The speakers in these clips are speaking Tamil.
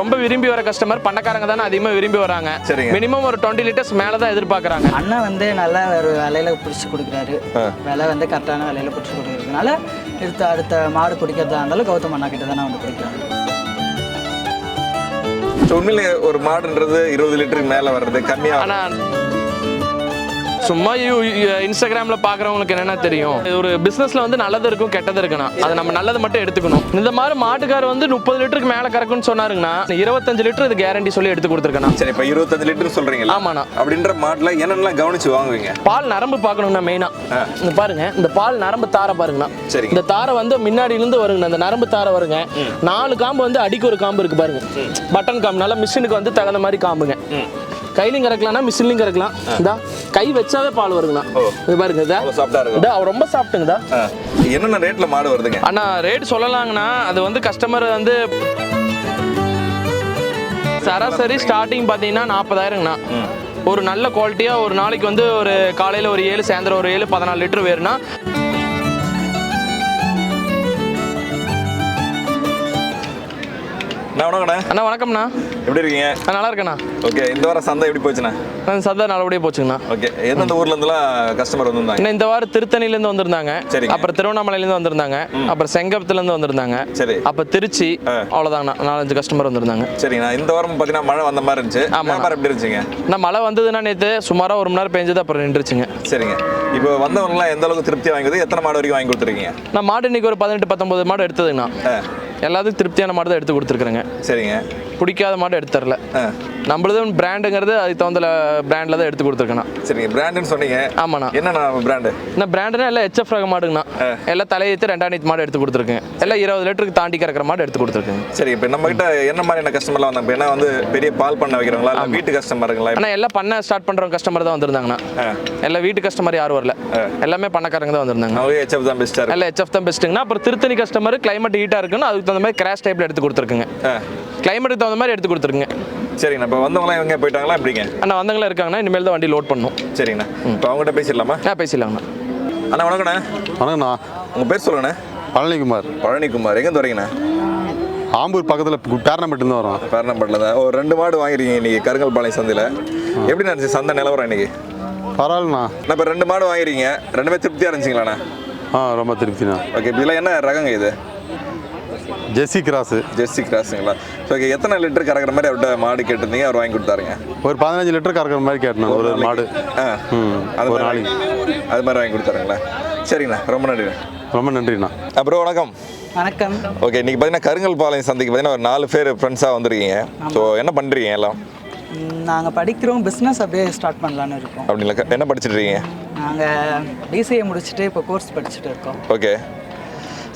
ரொம்ப விரும்பி வர கஸ்டமர் பண்ணக்காரங்க தானே அதிகமாக விரும்பி வராங்க. சரிங்க. மினிமம் ஒரு டுவெண்ட்டி லிட்டர்ஸ் மேலே தான் எதிர்பார்க்குறாங்க. அண்ணன் வந்து நல்லா ஒரு விலையில பிடிச்சி கொடுக்குறாரு. விலை வந்து கரெக்டான விலையில பிடிச்சி கொடுக்குறதுனால அடுத்த அடுத்த மாடு பிடிக்கிறதா இருந்தாலும் கௌதம் அண்ணா கிட்ட தானே வந்து பிடிக்கிறாங்க உண்மையிலே ஒரு மாடுன்றது இருபது லிட்டருக்கு மேலே வர்றது கம்மியாக ஆனால் சும்மா இன்ஸ்டாகிராம்ல பாக்குறவங்களுக்கு என்னென்ன தெரியும்? ஒரு பிசினஸ்ல வந்து நல்லது இருக்கும் கெட்டது இருக்கணும் அது நம்ம நல்லது மட்டும் எடுத்துக்கணும். இந்த மாதிரி மாட்டுக்கார் வந்து முப்பது லிட்டருக்கு மேல கறக்குன்னு சொன்னாருங்கன்னா இருபத்தஞ்சு லிட்டர் இது கேரண்டி சொல்லி எடுத்து கொடுத்துருக்கணும். சரி இப்போ இருபத்தஞ்சு லிட்டர் சொல்றீங்களா? ஆமாண்ணா. அப்படின்ற மாட்டில் என்னென்னலாம் கவனிச்சு வாங்குவீங்க? பால் நரம்பு பார்க்கணும்னா மெயினா இந்த பாருங்க இந்த பால் நரம்பு தாரை பாருங்கண்ணா. சரிங்க. இந்த தாரை வந்து முன்னாடில இருந்து வருங்க இந்த நரம்பு தாரை வருங்க. நாலு காம்பு வந்து அடிக்கு ஒரு காம்பு இருக்கு பாருங்க. பட்டன் காம்பு நல்லா மிஷினுக்கு வந்து தகுந்த மாதிரி காம்புங்க. கையிலையும் கறக்கலாம்னா மிஷின்லையும் கறக்கலாம். இதா கை வச்சாவே பால் வருங்கண்ணா இது பாருங்க இதா. அவர் ரொம்ப சாப்பிட்டுங்கதா. என்னென்ன ரேட்டில் மாடு வருதுங்க? அண்ணா ரேட் சொல்லலாங்கண்ணா. அது வந்து கஸ்டமர் வந்து சராசரி ஸ்டார்டிங் பார்த்தீங்கன்னா நாற்பதாயிரங்கண்ணா. ஒரு நல்ல குவாலிட்டியாக ஒரு நாளைக்கு வந்து ஒரு காலையில் ஒரு ஏழு சாயந்தரம் ஒரு ஏழு பதினாலு லிட்டர் வேறுனா அண்ணா வணக்கம்ண்ணா. எப்படி இருக்கீங்க? நல்லா இருக்கேண்ணா. ஓகே இந்த வாரம் சந்தை எப்படி போச்சுண்ணே? சதா நல்லபடியாக போச்சுங்கண்ணா. ஓகே எந்தெந்த ஊர்ல இருந்துலாம் கஸ்டமர் வந்திருந்தாங்க? இந்த வாரம் திருத்தணிலேருந்து வந்திருந்தாங்க. சரிங்க. அப்புறம் திருவண்ணாமலையிலேருந்து வந்திருந்தாங்க. அப்புறம் செங்கபத்துலேருந்து வந்திருந்தாங்க. சரி. அப்போ திருச்சி அவ்வளோதாங்கண்ணா நாலஞ்சு கஸ்டமர் வந்திருந்தாங்க. சரிங்கண்ணா இந்த வாரம் பார்த்தீங்கன்னா மழை வந்த மாதிரி இருந்துச்சு. வியாபாரம் எப்படி இருந்துச்சுங்க? நான் மழை வந்ததுன்னா நேற்று சுமாராக ஒரு மணி நேரம் பெஞ்சது அப்புறம் நின்றுச்சுங்க. சரிங்க. இப்போ வந்தவங்கலாம் எந்த அளவுக்கு திருப்தியாக வாங்குது எத்தனை மாடு வரைக்கும் வாங்கி கொடுத்துருக்கீங்க? நான் மாடு இன்னைக்கு ஒரு பதினெட்டு பத்தொன்பது மாடு எடுத்ததுங்கண்ணா. எல்லாத்துக்கும் திருப்தியான மாடு தான் எடுத்து கொடுத்துருக்குறேங்க. சரிங்க. பிடிக்காத மாடு எடுத்து தரல. ஆ நம்மளது பிராண்டுங்கிறது அதுக்கு தகுந்த பிராண்டில் தான் எடுத்து கொடுத்துருக்கேண்ணா சரிங்க பிராண்டுன்னு சொன்னீங்க. ஆமாண்ணா. என்னண்ணா பிராண்டு என்ன பிராண்டுனா எல்லாம் ஹெச்எஃப் ரக மாடுங்கண்ணா. எல்லாம் தலையேற்று ரெண்டாம் நீத்து மாடு எடுத்து கொடுத்துருக்கேன். எல்லாம் இருபது லிட்டருக்கு தாண்டி கறக்கிற மாடு எடுத்து கொடுத்துருக்கேங்க சரி இப்போ நம்ம கிட்ட என்ன மாதிரியான கஸ்டமர்லாம் வந்தாங்க? என்ன வந்து பெரிய பால் பண்ண வைக்கிறவங்களா? இல்லை வீட்டு கஸ்டமருங்களா ஆனால் எல்லாம் பண்ண ஸ்டார்ட் பண்ணுறவங்க கஸ்டமர் தான் வந்திருந்தாங்கண்ணா. எல்லாம் வீட்டு கஸ்டமர் யாரும் வரல. எல்லாமே பண்ணக்காரங்க தான் வந்திருந்தாங்க அவங்க ஹெச்எஃப் தான் பெஸ்ட்டாக எல்லாம் ஹெச்எஃப் தான் பெஸ்ட்டுங்கண்ணா அப்புறம் திருத்தணி கஸ்டமர் கிளைமேட் ஹீட்டாக இருக்குன்னு அதுக்கு தகுந்த மாதிரி கிராஷ் டைப்பில் எடுத்து கொடுத்துருக்குங்க. கிளைமேட்டுக்கு தகுந்த மாதிரி எடுத்து கொடுத்துருக்குங்க. சரிங்கண்ணா. இப்போ வந்தவங்களாம் இவங்க போயிட்டாங்களா? எப்படிங்க? அண்ணா வந்தவங்களா இருக்காங்கன்னா இனிமேல் தான் வண்டி லோட் பண்ணணும். சரிங்கண்ணா. இப்போ அவங்ககிட்ட பேசிடலாமா? ஆ பேசிடலாங்கண்ணா. அண்ணா வணக்கண்ணா வணக்கண்ணா உங்கள் பேர் சொல்லுங்கண்ணா. பழனிக்குமார் பழனிக்குமார் எங்கேருந்து வரீங்கண்ணா? ஆம்பூர் பக்கத்தில் பேரணப்பட்டிலேருந்து வரோம். பேரணப்பட்டில் தான். ஒரு ரெண்டு மாடு வாங்கிருக்கீங்க இன்னைக்கு கருங்கல் பாளையம் சந்தையில் எப்படி இருந்துச்சு சந்தை நிலவரம் இன்னைக்கு? பரவாயில்லண்ணா. நான் இப்போ ரெண்டு மாடு வாங்கிருக்கீங்க ரெண்டுமே திருப்தியாக இருந்துச்சுங்களாண்ணா? ஆ ரொம்ப திருப்திண்ணா. ஓகே இதெல்லாம் என்ன ரகங்க இது? Jersey cross. ஜெர்சி கிராஸுங்களா? ஓகே எத்தனை லிட்டர் கறக்கிற மாதிரி அவர்கிட்ட மாடு கேட்டிருந்தீங்க? அவர் வாங்கி கொடுத்தாருங்க. ஒரு பதினஞ்சு லிட்டர் கறக்கிற மாதிரி கேட்டேன் ஒரு மாடு. ஆ. அது ஒரு மாதிரி நாளைக்கு. அது மாதிரி வாங்கி கொடுத்தாருங்களா? சரிங்கண்ணா ரொம்ப நன்றிண்ணா. ரொம்ப நன்றிண்ணா. அப்புறம் வணக்கம். வணக்கம். ஓகே இன்னைக்கு பார்த்தீங்கன்னா கருங்கல் பாளையம் சந்தைக்கு பார்த்தீங்கன்னா ஒரு நாலு பேர் ஃப்ரெண்ட்ஸாக வந்திருக்கீங்க. ஸோ என்ன பண்ணுறீங்க எல்லாம்? நாங்கள் படிக்கிறோம் பிஸ்னஸ் அப்படியே ஸ்டார்ட் பண்ணலான்னு இருக்கோம். அப்படிங்களா? என்ன படிச்சிட்டு இருக்கீங்க? நாங்கள் டிசிஏ முடிச்சுட்டு இப்போ கோர்ஸ் படிச்சுட்டு இருக்கோம். ஓகே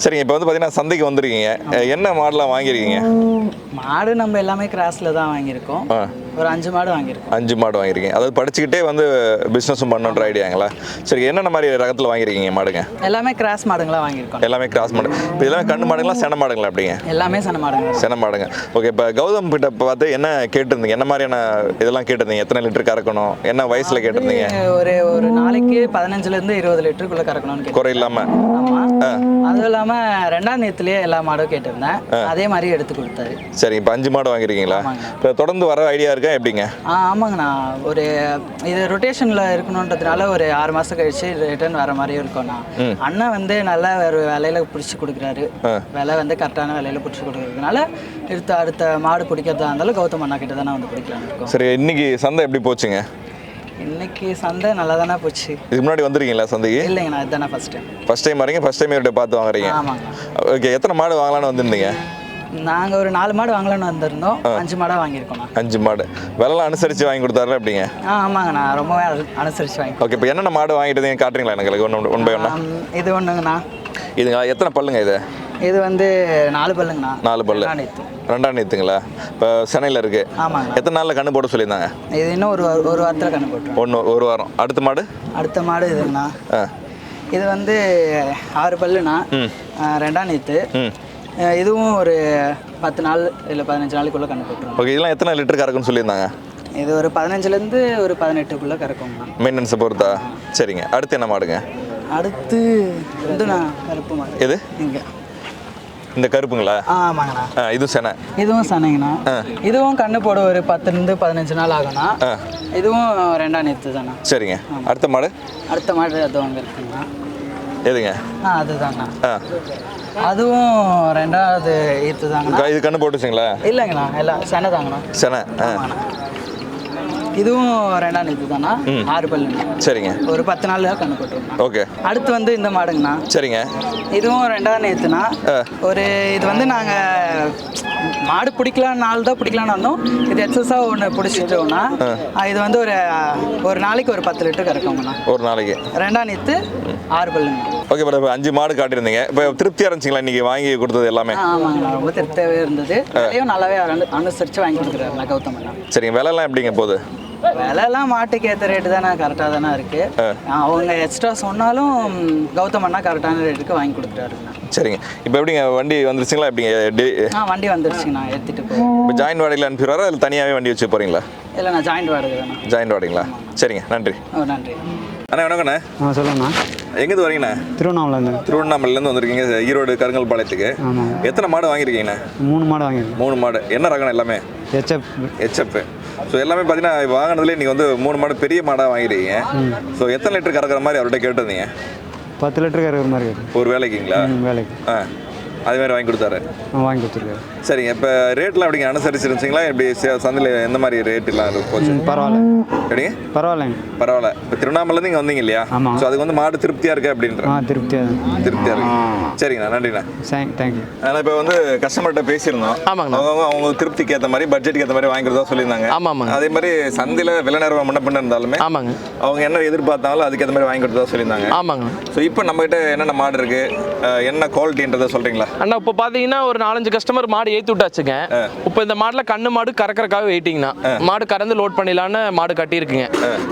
சரிங்க இப்போ வந்து பார்த்தீங்கன்னா சந்தைக்கு வந்திருக்கீங்க. என்ன மாடலாம் வாங்கியிருக்கீங்க? மாடு நம்ம எல்லாமே கிராஸில் தான் வாங்கியிருக்கோம். ஒரு அஞ்சு மாடு வாங்கியிருக்கோம். அஞ்சு மாடு வாங்கியிருக்கீங்க. அதாவது படிச்சுக்கிட்டே வந்து பிஸ்னஸும் பண்ணணுன்ற ஐடியாங்களா சரி என்னென்ன மாதிரி ரகத்தில் வாங்கியிருக்கீங்க மாடுங்க? எல்லாமே கிராஸ் மாடுங்களா வாங்கியிருக்கோம். எல்லாமே கிராஸ் மாடு. இப்போ எல்லாமே கண்ணு மாடுங்களா சென மாடுங்களா அப்படிங்க எல்லாமே சன மாடுங்க. சென மாடுங்க. ஓகே இப்போ கௌதம் கிட்ட பார்த்து என்ன கேட்டிருந்தீங்க? என்ன மாதிரியான இதெல்லாம் கேட்டிருந்தீங்க? எத்தனை லிட்டர் கறக்கணும்? என்ன வயசில் கேட்டிருந்தீங்க? ஒரு ஒரு நாளைக்கு பதினஞ்சுலேருந்து இருபது லிட்டருக்குள்ளே கறக்கணும்னு குறை இல்லாமல் அதுவும் இல்லாமல் ரெண்டாம் நேரத்துலேயே எல்லா மாடும் கேட்டிருந்தேன். அதே மாதிரி எடுத்து கொடுத்தாரு. சரி இப்போ அஞ்சு மாடு வாங்கியிருக்கீங்களா? இப்போ தொடர்ந்து வர ஐடியா இருக்கா எப்படிங்க? ஆ ஆமாங்கண்ணா. ஒரு இது ரொட்டேஷனில் இருக்கணுன்றதுனால ஒரு ஆறு மாதம் கழிச்சு ரிட்டர்ன் வர மாதிரியும் இருக்கும்ண்ணா. அண்ணன் வந்து நல்லா ஒரு விலையில பிடிச்சி கொடுக்குறாரு. விலை வந்து கரெக்டான விலையில பிடிச்சி கொடுக்குறதுனால அடுத்த அடுத்த மாடு பிடிக்கிறதா இருந்தாலும் கௌதம் அண்ணா கிட்ட தானே வந்து பிடிக்கலாம்னு இருக்கோம். சரி இன்னைக்கு சந்தை எப்படி போச்சுங்க? இன்னைக்கு சந்தை நல்லா தானே போச்சு. இதுக்கு முன்னாடி வந்திருக்கீங்களா சந்தைக்கு? இல்லைங்கண்ணா இதுதானே ஃபஸ்ட் டைம் ஃபர்ஸ்ட் டைம் வரீங்க ஃபர்ஸ்ட் டைம் இவர்கிட்ட பார்த்து வாங்குறீங்க. ஆமாங்கண்ணா. ஓகே எத்தனை மாடு வாங்கலாம்னு வந்திருந்தீங்க? நாங்கள் ஒரு நாலு மாடு வாங்கலாம்னு வந்திருந்தோம். அஞ்சு மாடாக வாங்கியிருக்கோண்ணா அஞ்சு மாடு. விலைலாம் அனுசரித்து வாங்கி கொடுத்தாரு அப்படிங்க ஆ ஆமாங்கண்ணா. ரொம்பவே அனு- அனுசரிச்சு வாங்கி ஓகே இப்போ என்னென்ன மாடு வாங்கிட்டு காட்டுறீங்களா எனக்கு ஒன்று ஒன் பை ஒன்னா இது ஒன்றுங்கண்ணா இதுங்களா எத்தனை பல்லுங்க இது? இது வந்து நாலு பல்லுங்கண்ணா. நாலு பல்லு. ரெண்டாம் நேத்துங்களா இப்போ சென்னையில் இருக்கு. ஆமாங்க. எத்தனை நாளில் கண்ணு போட சொல்லியிருந்தாங்க? இது இன்னும் ஒரு வார- ஒரு வாரத்தில் கண்ணு போட்டுரும் ஒன்று ஒரு வாரம். அடுத்த மாடு? அடுத்த மாடு இதுங்கண்ணா. ஆ. இது வந்து ஆறு பல்லுண்ணா. ஆ, ரெண்டாம் நீத்து. ம். இதுவும் ஒரு பத்து நாள் இல்லை பதினஞ்சு நாளைக்குள்ளே கண்ணு போட்டுரும் ஓகே இதெல்லாம் எத்தனை லிட்டர் கறக்குன்னு சொல்லியிருந்தாங்க? இது ஒரு பதினஞ்சுலேருந்து ஒரு பதினெட்டுக்குள்ளே கறக்குங்கண்ணா மெயின்டெனன்ஸை பொறுத்தா? சரிங்க. அடுத்து என்ன மாடுங்க? அடுத்து இதுண்ணா கருப்பு மாடு. எது? இங்கே. இந்த கருப்புங்களா? ஆமாங்கண்ணா. ஆ இது செனை. இதுவும் சனைங்கண்ணா. இதுவும் கண்ணு போட ஒரு பத்துலேருந்து பதினஞ்சு நாள் ஆகும்ண்ணா. இதுவும் ரெண்டாம் நேற்று தாண்ணா சரிங்க அடுத்த மாடு? அடுத்த மாடு அது அங்கே இருக்குங்கண்ணா. எதுங்க? ஆ அதுதாங்கண்ணா. அதுவும் ரெண்டாவது ஈத்து தாங்கண்ணா க- இது கண்ணு போட்டுச்சுங்களா? இல்லைங்கண்ணா எல்லாம் செனை தாங்கண்ணா செனை ஆ. இதுவும் ரெண்டாம் நேற்று தாண்ணா ஆறு பல்லுங்க சரிங்க. ஒரு பத்து நாள் கண்ணு போட்டுருங்கண்ணா ஓகே. அடுத்து வந்து இந்த மாடுங்கண்ணா. சரிங்க. இதுவும் ரெண்டாம் ஆ. ஒரு இது வந்து நாங்கள் மாடு பிடிக்கலான்னு நாள் தான் பிடிக்கலான்னு வந்தோம். இது எக்ஸஸாக ஒன்று பிடிச்சிட்டோம்னா இது வந்து ஒரு ஒரு நாளைக்கு ஒரு பத்து லிட்டர் கறக்குங்கண்ணா. ஒரு நாளைக்கு. ரெண்டாம் நேற்று ஆறு பல்லுங்க ஓகே இப்போ அஞ்சு மாடு காட்டியிருந்தீங்க. இப்போ திருப்தியாக இருந்துச்சுங்களா? இன்னைக்கு வாங்கி கொடுத்தது எல்லாமே? ரொம்ப திருப்தியாகவே இருந்தது. விலையும் நல்லாவே அனு அனுசரித்து வாங்கி கொடுக்குறாருண்ணா கௌதம் அண்ணா சரிங்க. விலைலாம் எப்படிங்க போகுது? விலைலாம் மாட்டுக்கு ஏற்ற ரேட்டு தானே? கரெக்டாக தானே இருக்குது அவங்க எக்ஸ்ட்ரா சொன்னாலும் கௌதம் அண்ணா கரெக்டான ரேட்டுக்கு வாங்கி கொடுக்குறாருங்கண்ணா சரிங்க. இப்போ எப்படிங்க? வண்டி வந்துருச்சுங்களா? எப்படிங்க? ஆ வண்டி வந்துருச்சுங்கண்ணா ஏற்றிட்டு போ இப்போ ஜாயின் வாடகையில் அனுப்பிடுவாரா இல்லை தனியாகவே வண்டி வச்சு போகிறீங்களா இல்லைண்ணா ஜாயிண்ட் வாடகை தானே? ஜாயின் வாடகைங்களா? சரிங்க. நன்றி. ஓ நன்றி. அண்ணா வணக்கண்ணே ஆ சொல்லுங்கண்ணா. எங்கேருந்து வரீங்கண்ணா? திருவண்ணாமலேருந்து திருவண்ணாமலையிலேருந்து வந்திருக்கீங்க. ஈரோடு கருங்கல்பாளையத்துக்கு ஆமாம் எத்தனை மாடு வாங்கியிருக்கீங்கண்ணா? மூணு மாடு வாங்கியிருக்கேன் மூணு மாடு. என்ன ரகம் எல்லாமே? ஹெச்எப் ஹெச்எப் ஸோ எல்லாமே பார்த்தீங்கன்னா வாங்கினதுலேயே நீங்கள் வந்து மூணு மாடு பெரிய மாடாக வாங்கிருக்கீங்க ஸோ எத்தனை லிட்டர் கறக்கிற மாதிரி அவர்கிட்ட கேட்டிருந்தீங்க? பத்து லிட்டருக்கு இருக்கிற மாதிரி ஒரு வேலைக்குங்களா? வேலைக்கு. ஆ. அது மாதிரி வாங்கி கொடுத்தாரு. வாங்கி கொடுத்துருக்காரு. சரிங்க இப்போ ரேட்லாம் எப்படிங்க? அனுசரிச்சிருந்துச்சிங்களா? எப்படி சந்தையில் எந்த மாதிரி ரேட்டுலாம் போச்சு? பரவாயில்ல. எப்படிங்க பரவாயில்லைங்க. பரவாயில்ல. இப்போ திருவண்ணாமலேருந்து இங்கே வந்தீங்க இல்லையா? ஆமாம். ஸோ அதுக்கு வந்து மாடு திருப்தியாக இருக்கு அப்படின்ற. ஆ திருப்தியாக திருப்தியாக இருக்கு. சரிங்கண்ணா நன்றிண்ணா. தேங்க் தேங்க்யூ ஆனால் இப்போ வந்து கஸ்டமர்கிட்ட பேசியிருந்தோம். ஆமாங்கண்ணா. அவங்க அவங்க திருப்திக்கு ஏற்ற மாதிரி பட்ஜெட்டுக்கு ஏற்ற மாதிரி வாங்கிக்கிறதா சொல்லியிருந்தாங்க. ஆமா, ஆமாங்க. அதே மாதிரி சந்தையில் விலை நேரம் முன்ன பின்ன இருந்தாலுமே ஆமாங்க. அவங்க என்ன எதிர்பார்த்தாலும் அதுக்கேற்ற மாதிரி வாங்கி கொடுத்ததா சொல்லியிருந்தாங்க. ஆமாங்க. ஸோ இப்போ நம்மகிட்ட என்னென்ன மாடு இருக்கு? அஹ் என்ன குவாலிட்டின்றதை சொல்றீங்களா? அண்ணா இப்போ பார்த்தீங்கன்னா ஒரு நாலஞ்சு கஸ்டமர் மாடு ஏற்றி விட்டாச்சுங்க. இப்போ இந்த மாடில் கண்ணு மாடு கறக்கறக்காக வெயிட்டிங்ண்ணா மாடு கறந்து லோட் பண்ணிடலான்னு மாடு கட்டியிருக்குங்க.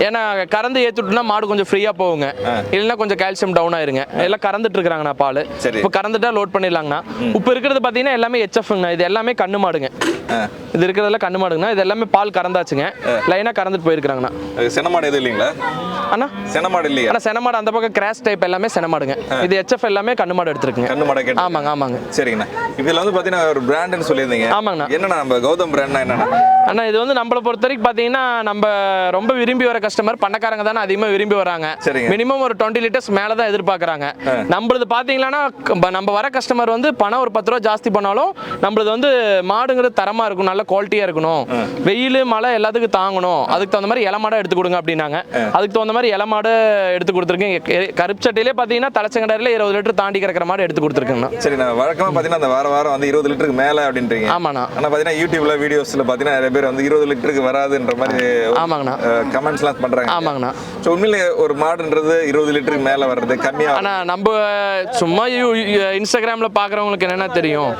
ஏன்னா கறந்து ஏற்றி விட்டுனா மாடு கொஞ்சம் ஃப்ரீயாக போகுங்க. இல்லைன்னா கொஞ்சம் கால்சியம் டவுன் ஆயிருங்க. எல்லாம் கறந்துட்டு இருக்கிறாங்கண்ணா பால். இப்போ கறந்துட்டா லோட் பண்ணிடலாங்கண்ணா. இப்போ இருக்கிறது பார்த்தீங்கன்னா எல்லாமே ஹெச்எஃப்ங்கண்ணா இது எல்லாமே கண்ணு மாடுங்க. இது இருக்கிறதெல்லாம் கண்ணு மாடுங்கண்ணா. இது எல்லாமே பால் கறந்தாச்சுங்க. லைனாக கறந்துட்டு போயிருக்கிறாங்கண்ணா. அஹ் சென மாடு எதுவும் இல்லைங்களா? அண்ணா. சென மாடு இல்லையா? ஆனால் செனமாடு அந்த பக்கம் கிராஸ் டைப் எல்லாமே செனமாடுங்க இது ஹெச்எஃப் எல்லாமே கண்ணு மாடு எடுத்துருக்குங்க. கண்ணு மாடை கேட்டு ஆமாங்க. ஆமாங்க சரிங்கண்ணா. இதில் வந்து பார்த்தீங்கன்னா ஒரு பிராண்டுன்னு சொல்லியிருந்தீங்க. ஆமாங்கண்ணா. என்னண்ணா நம்ம கௌதம் பிராண்ட்னா என்னண்ணா? அண்ணா இது வந்து நம்மளை பொறுத்த வரைக்கும் பார்த்தீங்கன்னா நம்ம ரொம்ப விரும்பி வர கஸ்டமர் பண்ணக்காரங்க தானே அதிகமாக விரும்பி வராங்க. சரிங்க. மினிமம் ஒரு டுவெண்ட்டி லிட்டர்ஸ் மேலே தான் எதிர்பார்க்குறாங்க நம்மளது பார்த்தீங்கன்னா நம்ம வர கஸ்டமர் வந்து பணம் ஒரு பத்து ரூபா ஜாஸ்தி பண்ணாலும் நம்மளது வந்து மாடுங்கிறது தரமாக இருக்கும் நல்ல குவாலிட்டியாக இருக்கணும். வெயில் மழை எல்லாத்துக்கும் தாங்கணும். அதுக்கு தகுந்த மாதிரி இலை மாடை எடுத்து கொடுங்க அப்படின்னாங்க. அதுக்கு தகுந்த மாதிரி இலை மாடு எடுத்து கொடுத்துருக்கேன். கருப்பு சட்டையிலே பார்த்தீங்கன்னா தலைச்சங்கடையில் இருபது லிட்டர் தாண்டி கிடக்கிற மாடு எடுத்து கொடுத்துருக்கேங்கண்ணா. சரிண்ணா வழக்கமாக பார்த்தீங்கன்னா அந்த வார வாரம் வந்து இருபது லிட்டருக்கு மேலே அப்படின்றீங்க. ஆமாண்ணா. ஆனால் பார்த்தீங்கன்னா யூடியூப்ல வீடியோஸில் பார்த்தீங்கன்னா நிறைய பேர் வந்து இருபது லிட்டருக்கு வராதுன்ற மாதிரி ஆமாங்கண்ணா. கமெண்ட்ஸ்லாம் பண்ணுறாங்க ஆமாங்கண்ணா. ஸோ உண்மையிலே ஒரு மாடுன்றது இருபது லிட்டருக்கு மேலே வர்றது கம்மியாக ஆனா நம்ம சும்மா இன்ஸ்டாகிராம்ல பாக்குறவங்களுக்கு என்னென்ன தெரியும்?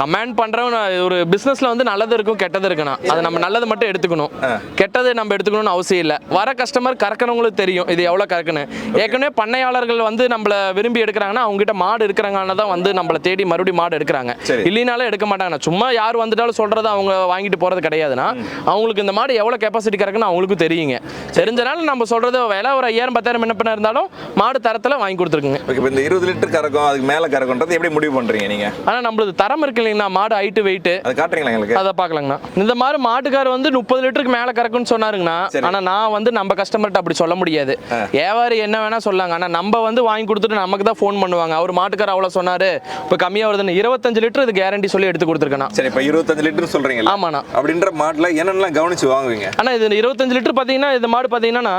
கமெண்ட் பண்றவங்க ஒரு பிசினஸ்ல வந்து நல்லது இருக்கும் கெட்டது இருக்கணும் அது நம்ம நல்லது மட்டும் எடுத்துக்கணும். கெட்டது நம்ம எடுத்துக்கணும்னு அவசியம் இல்லை. வர கஸ்டமர் கறக்கிறவங்களுக்கு தெரியும் இது எவ்வளவு கறக்குன்னு. ஏற்கனவே பண்ணையாளர்கள் வந்து நம்மள விரும்பி எடுக்கிறாங்கன்னா அவங்க கிட்ட மாடு இருக்கிறாங்கன்னு தான் வந்து நம்மள தேடி மறுபடியும் மாடு எடுக்கிறாங்க. இல்லைனாலும் எடுக்க மாட்டாங்க. சும்மா யார் வந்துட்டாலும் சொல்றது அவங்க வாங்கிட்டு போறது கிடையாதுன்னா அவங்களுக்கு இந்த மாடு எவ்வளவு கெப்பாசிட்டி கறக்குன்னு அவங்களுக்கும் தெரியுங்க. தெரிஞ்சனால நம்ம சொல்றது விலை ஒரு ஐயாயிரம் பத்தாயிரம் என்ன பண்ண இருந்தாலும் மாடு தரத்துல வாங்கி கொடுத்துருக்குங்க. இப்போ இந்த இருபது லிட்டர் கறக்கும் அதுக்கு மேலே கறக்கும்ன்றது எப்படி முடிவு பண்ணுறீங்க நீங்கள் ஆனா நம்மளது தரம் இருக்கு இல்லைங்கண்ணா மாடு ஹைட்டு வெயிட் அது காட்டுறீங்களா எங்களுக்கு? அதை பார்க்கலாங்கண்ணா. இந்த மாதிரி மாட்டுக்கார் வந்து முப்பது லிட்டருக்கு மேல கறக்குன்னு சொன்னாருங்கண்ணா. ஆனா நான் வந்து நம்ம கஸ்டமர்கிட்ட அப்படி சொல்ல முடியாது. வியாபாரி என்ன வேணா சொல்லாங்க. ஆனா நம்ம வந்து வாங்கி கொடுத்துட்டு நமக்கு தான் ஃபோன் பண்ணுவாங்க. அவர் மாட்டுக்கார் அவ்வளவு சொன்னாரு. இப்போ கம்மியா வருதுன்னு இருபத்தஞ்சு லிட்டர் இது கேரண்டி சொல்லி எடுத்து கொடுத்துருக்கேண்ணா சரி இப்போ இருபத்தஞ்சு லிட்டர் சொல்கிறீங்களா ஆமாண்ணா. அப்படின்ற மாட்டில் என்னென்னலாம் கவனிச்சு வாங்குவீங்க? ஆனா இது இருபத்தஞ்சு லிட்டர் பார்த்தீங்கன்னா இந்த மாடு பார்த்தீங்கன்னா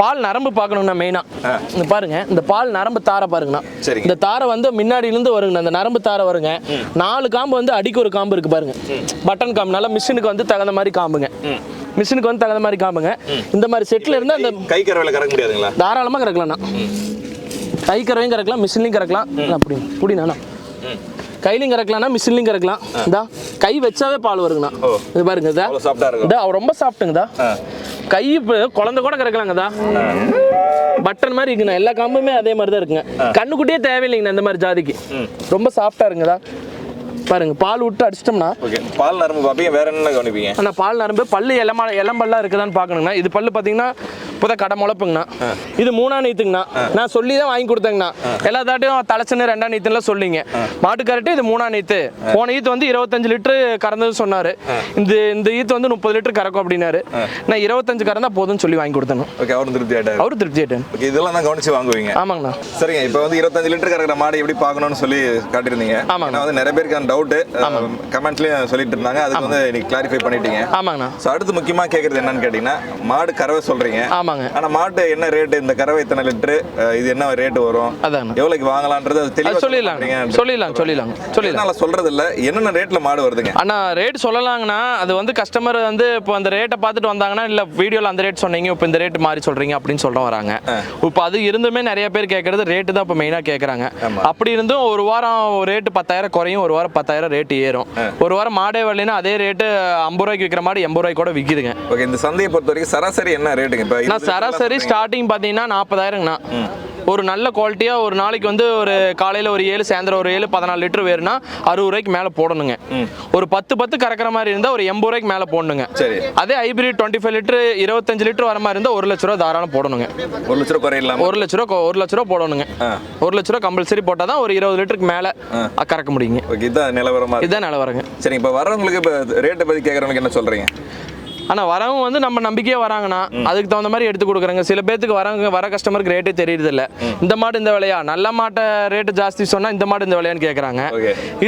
பால் நரம்பு பார்க்கணுங்கண்ணா மெயினாக இந்த பாருங்க இந்த பால் நரம்பு தாரை பாருங்கண்ணா. சரிங்க. இந்த தாரை வந்து முன்னாடியிலேருந்து வருங்கண்ணா இந்த நரம்பு தாரை வருங்க. நாலு காம்பு வந்து அடிக்கு ஒரு காம்பு இருக்கு பாருங்க. பட்டன் காம்பு நல்லா மிஷினுக்கு வந்து தகுந்த மாதிரி காம்புங்க. மிஷினுக்கு வந்து தகுந்த மாதிரி காம்புங்க. இந்த மாதிரி செட்டில் இருந்து அந்த கை கறவையில் கறக்க முடியாதுங்களா? தாராளமாக கறக்கலாம்ண்ணா கை கறவையும் கறக்கலாம் மிஷின்லையும் கறக்கலாம். அப்படி புடிண்ணா கையிலையும் கறக்கலாம்னா மிஷின்லையும் கறக்கலாம். இதா கை வச்சாவே பால் வருங்கண்ணா. இது பாருங்க இதா இதா ரொம்ப சாப்பிட்டுங்கதா கை இப்போ குழந்தை கூட கறக்கலாங்கதா. பட்டன் மாதிரி இருக்குண்ணா. எல்லா காம்புமே அதே மாதிரி தான் இருக்குங்க கண்ணுக்குட்டியே தேவையில்லைங்கண்ணா இந்த மாதிரி ஜாதிக்கு. ரொம்ப சாஃப்டா இருக்குங்கதா. பாருங்க பால் விட்டு அடிச்சிட்டோம்னா. ஓகே. பால் நரம்பு பார்ப்பீங்க வேற என்ன கவனிப்பீங்க? ஆனால் பால் நரம்பு பல்லு இளமா இளம்பல்லாம் இருக்குதான்னு பார்க்கணுங்கண்ணா. இது பல்லு பார்த்தீங்கன்னா இப்போதான் கடை முளைப்புங்கண்ணா. இது மூணா நீத்துங்கண்ணா நான் சொல்லி தான் வாங்கி கொடுத்தேங்கண்ணா. எல்லா தாட்டையும் தலைச்சன்னு ரெண்டா நீத்துலாம் சொல்லிங்க. மாட்டுக்காரட்டு இது மூணா நீத்து போன ஈத்து வந்து இருபத்தஞ்சு லிட்டரு கறந்தது சொன்னாரு. இந்த இந்த ஈத்து வந்து முப்பது லிட்டர் கறக்கும் அப்படின்னாரு. நான் இருபத்தஞ்சு கறந்தா போதும்னு சொல்லி வாங்கி கொடுத்தேன் ஓகே அவரும் திருப்தி ஆயிட்டாரு. அவரு திருப்தி இதெல்லாம் தான் கவனிச்சு வாங்குவீங்க. ஆமாங்கண்ணா. சரிங்க இப்போ வந்து இருபத்தஞ்சு லிட்டர் கறக்கிற மாடு எப்படி பார்க்கணும்னு சொல்லி காட்டியிருந்தீங்க. ஆமாங்க. வந்து நிறைய பேருக்கு அந்த டவுட் கமெண்ட்லயும் சொல்லிட்டு இருந்தாங்க. அதுக்கு வந்து நீங்க கிளாரிஃபை பண்ணிட்டீங்க. ஆமாங்கண்ணா. ஸோ அடுத்து முக்கியமா கேட்கறது என்னன்னு கேட்டீங்கன்னா மாடு கறவை சொல்றீங்க. ஆமாங்க. ஆனா மாட்டு என்ன ரேட்டு இந்த கறவை இத்தனை லிட்டரு? இது என்ன ரேட்டு வரும்? அதாங்கண்ணா எவ்வளவுக்கு வாங்கலான்றது அது தெளிவா அது சொல்லிடலாங்க. சொல்றீங்க. சொல்லிடலாம் சொல்லிடலாம் சொல்லிடலாம் என்னால சொல்றது இல்ல என்னென்ன ரேட்ல மாடு வருதுங்க? அண்ணா ரேட் சொல்லலாங்கண்ணா. அது வந்து கஸ்டமர் வந்து இப்போ அந்த ரேட்டை பார்த்துட்டு வந்தாங்கன்னா இல்லை வீடியோவில் அந்த ரேட் சொன்னீங்க இப்போ இந்த ரேட் மாறி சொல்கிறீங்க அப்படின்னு சொல்ல வராங்க. இப்போ அது இருந்துமே நிறைய பேர் கேட்குறது ரேட்டு தான் இப்போ மெயினாக கேட்குறாங்க. அப்படி இருந்தும் ஒரு வாரம் ரேட்டு பத்தாயிரம் குறையும் ஒரு வாரம் பத்தாயிரம் ரேட்டு ஏறும். ஒரு வாரம் மாடே வரலைன்னா அதே ரேட்டு ஐம்பது ரூபாய்க்கு விற்கிற மாடு எண்பது ரூபாய்க்கு கூட விற்கிதுங்க ஓகே இந்த சந்தையை பொறுத்த வரைக்கும் சராசரி என்ன ரேட்டுங்க இப்போ நான் சராசரி ஸ்டார்டிங் பார்த்தீங்கன்னா நாற்பதாயிரங்கண்ணா. ஒரு நல்ல குவாலிட்டியாக ஒரு நாளைக்கு வந்து ஒரு காலையில் ஒரு ஏழு சாயந்தரம் ஒரு ஏழு பதினாலு லிட்டர் வேறுனா அறுபது ரூபாய்க்கு மேலே போடணுங்க. ஒரு பத்து பத்து கறக்கிற மாதிரி இருந்தால் ஒரு எண்பது ரூபாய்க்கு மேலே போடணுங்க. சரி. அதே ஹைபிரிட் டுவெண்ட்டி ஃபைவ் லிட்டர் இருபத்தஞ்சு லிட்டர் வர மாதிரி இருந்தால் ஒரு லட்ச ரூபா தாராளம் போடணுங்க. ஒரு லட்ச ரூபா குறையிடலாம் ஒரு லட்ச ரூபா ஒரு லட்ச ரூபா போடணுங்க. ஒரு லட்ச ரூபா கம்பல்சரி போட்டால் தான் ஒரு இருபது லிட்டருக்கு மேலே கறக்க முடியுங்க. ஓகே இதுதான் நிலவரமா இருக்கு. இதுதான் நிலவரங்க. சரிங்க இப்போ வரவங்களுக்கு இப்போ ரேட்டை பத்தி கேட்குறவங்களுக்கு என்ன சொல்றீங்க? ஆனால் வரவங்க வந்து நம்ம நம்பிக்கையாக வராங்கன்னா அதுக்கு தகுந்த மாதிரி எடுத்து கொடுக்குறாங்க. சில பேத்துக்கு வரவங்க வர கஸ்டமருக்கு ரேட்டே தெரியுது இல்ல இந்த மாடு இந்த விலையா? நல்ல மாட்டை ரேட்டு ஜாஸ்தி சொன்னா இந்த மாடு இந்த விலையான்னு கேட்குறாங்க.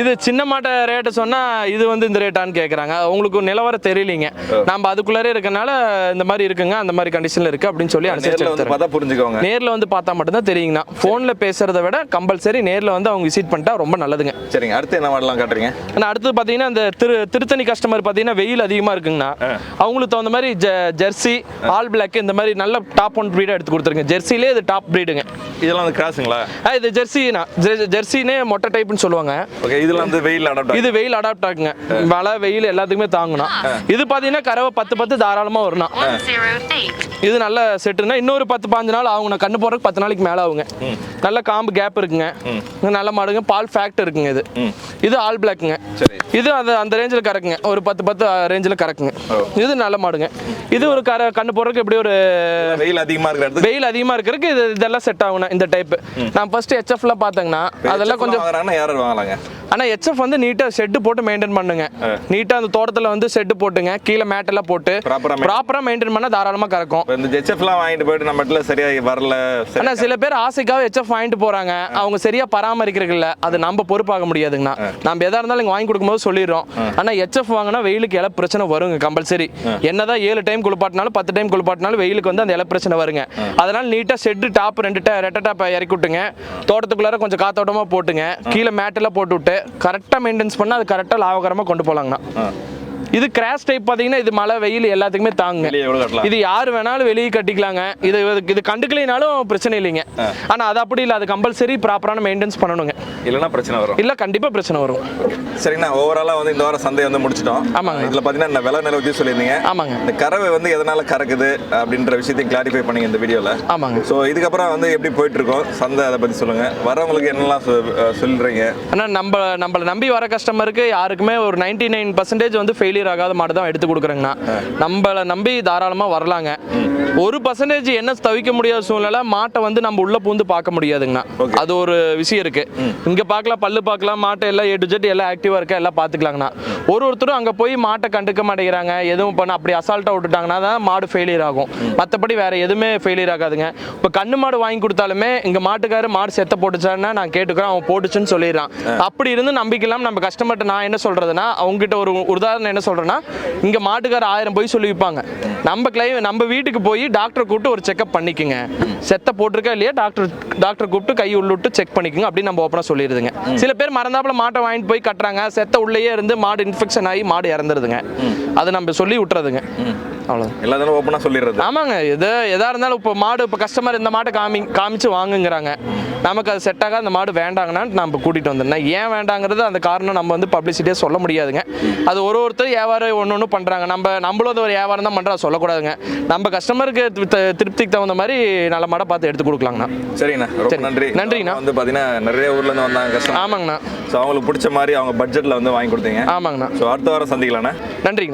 இது சின்ன மாட்டை ரேட்டு சொன்னா இது வந்து இந்த ரேட்டான்னு கேட்குறாங்க உங்களுக்கு நிலவரம் தெரியலீங்க. நம்ம அதுக்குள்ளாரே இருக்கனால இந்த மாதிரி இருக்குங்க அந்த மாதிரி கண்டிஷன்ல இருக்கு அப்படின்னு சொல்லி அனுசரிச்சு புரிஞ்சுக்கோங்க. நேர்ல வந்து பார்த்தா மட்டும்தான் தெரியுங்கண்ணா. ஃபோனில் பேசுறத விட கம்பல்சரி நேர்ல வந்து அவங்க விசிட் பண்ணிட்டா ரொம்ப நல்லதுங்க. சரிங்க. அடுத்து என்ன மாடலாம் காட்டுறீங்க? ஆனால் அடுத்து பார்த்தீங்கன்னா இந்த திரு திருத்தணி கஸ்டமர் பார்த்தீங்கன்னா வெயில் அதிகமாக இருக்குங்கண்ணா. அவங்களுக்கு தகுந்த மாதிரி ஜெ ஜெர்சி ஆல் பிளாக் இந்த மாதிரி நல்ல டாப் ஒன் ப்ரீடாக எடுத்து கொடுத்துருங்க. ஜெர்சிலே இது டாப் ப்ரீடுங்க இதெல்லாம் வந்து கிராஸுங்களா இது ஜெர்சினா. ஜெர்சினே மொட்டை டைப்னு சொல்லுவாங்க. ஓகே இதெல்லாம் வந்து வெயில் அடாப்ட் இது வெயில் அடாப்ட் ஆகுங்க. மழை வெயில் எல்லாத்துக்குமே தாங்கணும் இது பார்த்தீங்கன்னா கறவை பத்து பத்து தாராளமாக வரணும். இது நல்ல செட்டுனா இன்னொரு பத்து பாஞ்சு நாள் ஆகுங்க. கண்ணு போடுறதுக்கு பத்து நாளைக்கு மேலே ஆகுங்க. நல்ல காம்பு கேப் இருக்குங்க. நல்ல மாடுங்க. பால் ஃபேக்ட் இருக்குங்க இது. இது ஆல் பிளாக்குங்க சரி. இது அந்த அந்த ரேஞ்சில் கறக்குங்க. ஒரு பத்து பத்து ரேஞ்சில் கறக்குங்க. இது நல்ல மாடுங்க. இது ஒரு கர கண்ணு போடுறதுக்கு எப்படி ஒரு வெயில் அதிகமா இருக்கிற இடத்துக்கு? வெயில் அதிகமாக இருக்கிறதுக்கு இது இதெல்லாம் செட் ஆகுங்க இந்த டைப் நான் ஃபர்ஸ்ட் ஹெச்எஃப்ல பார்த்தேங்கன்னா அதெல்லாம் கொஞ்சம் யாரும் வாங்கலாங்க? ஆனால் ஹெச்எஃப் வந்து நீட்டாக ஷெட்டு போட்டு மெயின்டைன் பண்ணுங்க. நீட்டாக அந்த தோட்டத்தில் வந்து ஷெட்டு போட்டுங்க. கீழே மேட்டெல்லாம் போட்டு maintain- ப்ராப்பராக மெயின்டைன் பண்ணால் தாராளமாக கறக்கும். இந்த ஜெச்எஃப்லாம் வாங்கிட்டு போயிட்டு நம்ம இடத்துல சரியா வரல சரி. ஆனா சில பேர் ஆசைக்காக ஹெச்எஃப் வாங்கிட்டு போறாங்க. அவங்க சரியா பராமரிக்கிறது இல்ல. அது நம்ம பொறுப்பாக முடியாதுங்கண்ணா. நம்ம எதா இருந்தாலும் இங்க வாங்கி கொடுக்கும்போது சொல்லிடுறோம். ஆனா ஹெச்எஃப் வாங்கினா வெயிலுக்கு இலை பிரச்சனை வருங்க கம்பல்சரி. என்னதான் ஏழு டைம் குளிப்பாட்டினாலும் பத்து டைம் குளிப்பாட்டினாலும் வெயிலுக்கு வந்து அந்த இலை பிரச்சனை வருங்க. அதனால நீட்டா ஷெட்டு டாப் ரெண்டு ரெட்டை டாப் இறக்கி விட்டுங்க. தோட்டத்துக்குள்ளார கொஞ்சம் காத்தோட்டமா போட்டுங்க. கீழே மேட்டெல்லாம் போட்டு விட்டு கரெக்டாக மெயின்டைன்ஸ் பண்ணா அது கரெக்டாக லாபகரமா கொண்டு போகலாங்கண்ணா இது கிராஷ் டைப் பாத்தீங்கன்னா இது மழை வெயில் எல்லாத்துக்குமே கட்டலாம்? இது யார் வேணாலும் வெளியே கட்டிக்கலாங்க. இது இது- கண்டுக்கலைனாலும் பிரச்சனை இல்லைங்க. ஆனா அது அப்படி இல்லை. அது கம்பல்சரி ப்ராப்பரான மெயின்டெனன்ஸ் பண்ணணுங்க. இல்லைன்னா பிரச்சனை வரும். இல்ல கண்டிப்பா பிரச்சனை வரும். சரிங்கண்ணா ஓவராலாக வந்து இந்த வாரம் சந்தையை வந்து முடிச்சிட்டோம். ஆமாங்க. இதில் பார்த்தீங்கன்னா இந்த விலை நிலவத்தி சொல்லியிருந்தீங்க. ஆமாங்க. இந்த கறவை வந்து எதனால கறக்குது அப்படின்ற விஷயத்தையும் கிளாரிஃபை பண்ணீங்க இந்த வீடியோவில் ஆமாங்க. ஸோ இதுக்கப்புறம் வந்து எப்படி போயிட்டு இருக்கோம் சந்தை அதை பற்றி சொல்லுங்க. வரவங்களுக்கு என்னெல்லாம் சொல்றீங்க? ஆனா நம்ம நம்மளை நம்பி வர கஸ்டமருக்கு யாருக்குமே ஒரு 99% நைன் பர்சன்டேஜ் வந்து ஃபெயிலியர் ஆகாத மாடு தான் எடுத்து கொடுக்குறேங்கண்ணா. நம்மளை நம்பி தாராளமா வரலாங்க. ஒரு பர்சன்டேஜ் என்ன தவிக்க முடியாத சூழ்நிலை மாட்டை வந்து நம்ம உள்ள பூந்து பார்க்க முடியாதுங்கண்ணா. அது ஒரு விஷயம் இருக்கு. இங்க பார்க்கலாம் பல்லு பார்க்கலாம் மாட்டை எல்லாம் ஏ டு ஜெட் எல்லாம் ஆக்டிவா இருக்கா எல்லாம் பார்த்துக்கலாங்கண்ணா. ஒரு ஒருத்தரும் அங்க போய் மாட்டை கண்டுக்க மாட்டேங்கிறாங்க எதுவும் பண்ண அப்படி அசால்ட்டா விட்டுட்டாங்கன்னா தான் மாடு ஃபெயிலியர் ஆகும். மற்றபடி வேற எதுவுமே ஃபெயிலியர் ஆகாதுங்க. இப்போ கண்ணு மாடு வாங்கி கொடுத்தாலுமே இங்க மாட்டுக்காரு மாடு செத்த போட்டுச்சான்னா நான் கேட்டுக்கிறேன் அவன் போட்டுச்சுன்னு சொல்லிடுறான். அப்படி இருந்து நம்பிக்கை இல்லாம நம்ம கஸ்டமர்கிட்ட நான் என்ன சொல்றதுன்னா அவங்ககிட்ட ஒரு உதாரணம் என்ன சொல்றேன்னா இங்க மாட்டுக்கார ஆயிரம் போய் சொல்லி விற்பாங்க நம்ம கிளைம் நம்ம வீட்டுக்கு போய் டாக்டரை கூப்பிட்டு ஒரு செக்அப் பண்ணிக்கங்க. செத்த போட்டிருக்கா இல்லையா? டாக்டர் டாக்டர் கூப்பிட்டு கை உள்ளுட்டு செக் பண்ணிக்கோங்க அப்படின்னு நம்ம ஓப்பனாக சொல்லிடுதுங்க சில பேர் மறந்தாப்புல மாட்டை வாங்கிட்டு போய் கட்டுறாங்க. செத்த உள்ளேயே இருந்து மாடு இன்ஃபெக்ஷன் ஆகி மாடு இறந்துருதுங்க. அது நம்ம சொல்லி விட்டுறதுங்க. அவ்வளோ எல்லாத்தையும் ஓப்பனாக சொல்லிடுறது. ஆமாங்க. எது எதா இருந்தாலும் இப்போ மாடு இப்போ கஸ்டமர் இந்த மாட்டை காமி காமிச்சு வாங்குங்கிறாங்க. நமக்கு அது செட் ஆகாத. அந்த மாடு வேண்டாங்கன்னா நம்ம கூட்டிகிட்டு வந்துருந்தேன் ஏன் வேண்டாங்கிறது அந்த காரணம் நம்ம வந்து பப்ளிசிட்டியே சொல்ல முடியாதுங்க. அது ஒரு ஒருத்தர் வியாபாரம் ஒன்று ஒன்று பண்ணுறாங்க நம்ம அது ஒரு வியாபாரம் தான் பண்ணுறா சொல்லக்கூடாதுங்க. நம்ம கஸ்டமருக்கு திருப்திக்கு தகுந்த மாதிரி நல்ல மாடை பார்த்து எடுத்து கொடுக்கலாங்கண்ணா. சரிங்கண்ணா. சரி. நன்றி. நன்றிங்கண்ணா. வந்து பார்த்தீங்கன்னா நிறைய ஊர்லேருந்து வந்தாங்க கஷ்டம் ஆமாங்கண்ணா. ஸோ அவங்களுக்கு பிடிச்ச மாதிரி அவங்க பட்ஜெட்டில் வந்து வாங்கி கொடுத்தீங்க. ஆமாங்கண்ணா. ஸோ அடுத்த வாரம் சந்திக்கலாண்ணா நன்றிங்கண்ணா.